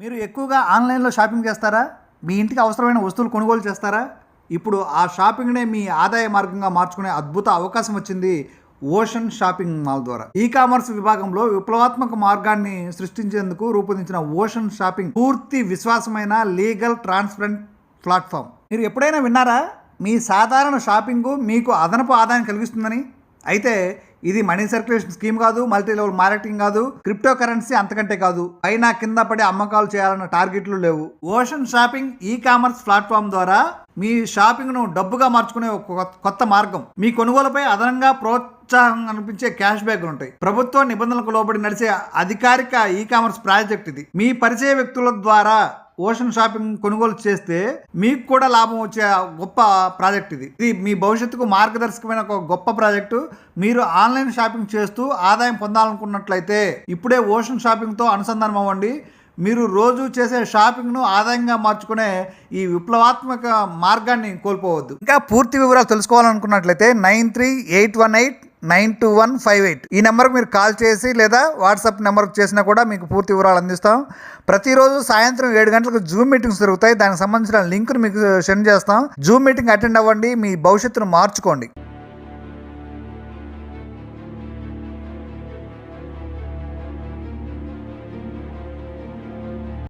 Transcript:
మీరు ఎక్కువగా ఆన్లైన్లో షాపింగ్ చేస్తారా? మీ ఇంటికి అవసరమైన వస్తువులు కొనుగోలు చేస్తారా? ఇప్పుడు ఆ షాపింగ్నే మీ ఆదాయ మార్గంగా మార్చుకునే అద్భుత అవకాశం వచ్చింది ఓషన్ షాపింగ్ మాల్ ద్వారా. ఈ కామర్స్ విభాగంలో విప్లవాత్మక మార్గాన్ని సృష్టించేందుకు రూపొందించిన ఓషన్ షాపింగ్ పూర్తి విశ్వాసమైన లీగల్ ట్రాన్స్పరెంట్ ప్లాట్ఫామ్. మీరు ఎప్పుడైనా విన్నారా? మీ సాధారణ షాపింగు మీకు అదనపు ఆదాయం కలిగిస్తుందని? అయితే ఇది మనీ సర్క్యులేషన్ స్కీమ్ కాదు మల్టీ లెవెల్ మార్కెటింగ్ కాదు క్రిప్టో కరెన్సీ అంతకంటే కాదు. పైన కింద పడే అమ్మకాలు చేయాలన్న టార్గెట్లు లేవు. Ocean shopping e commerce platform ద్వారా మీ షాపింగ్ను డబ్బుగా మార్చుకునే ఒక కొత్త- కొత్త మార్గం. మీ కొనుగోలుపై అదనంగా ప్రోత్సాహం అనిపించే క్యాష్ బ్యాక్లు ఉంటాయి. ప్రభుత్వ నిబంధనలకు లోబడి నడిచే అధికారిక ఈ కామర్స్ ప్రాజెక్ట్ ఇది. మీ పరిచయ వ్యక్తుల ద్వారా ఓషన్ షాపింగ్ కొనుగోలు చేస్తే మీకు కూడా లాభం వచ్చే గొప్ప ప్రాజెక్ట్ ఇది. ఇది మీ భవిష్యత్తుకు మార్గదర్శకమైన ఒక గొప్ప ప్రాజెక్టు. మీరు ఆన్లైన్ షాపింగ్ చేస్తూ ఆదాయం పొందాలనుకున్నట్లయితే ఇప్పుడే ఓషన్ షాపింగ్తో అనుసంధానం అవ్వండి. మీరు రోజు చేసే షాపింగ్ను ఆదాయంగా మార్చుకునే ఈ విప్లవాత్మక మార్గాన్ని కోల్పోవద్దు. ఇంకా పూర్తి వివరాలు తెలుసుకోవాలనుకున్నట్లయితే nine three eight one eight nine two one five eight. ఈ నెంబర్కి మీరు కాల్ చేసి లేదా వాట్సాప్ నెంబర్కి చేసినా కూడా మీకు పూర్తి వివరాలు అందిస్తాం. ప్రతిరోజు సాయంత్రం ఏడు గంటలకు జూమ్ మీటింగ్స్ జరుగుతాయి. దానికి సంబంధించిన లింక్ను మీకు సెండ్ చేస్తాం. జూమ్ మీటింగ్ అటెండ్ అవ్వండి. మీ భవిష్యత్తును మార్చుకోండి.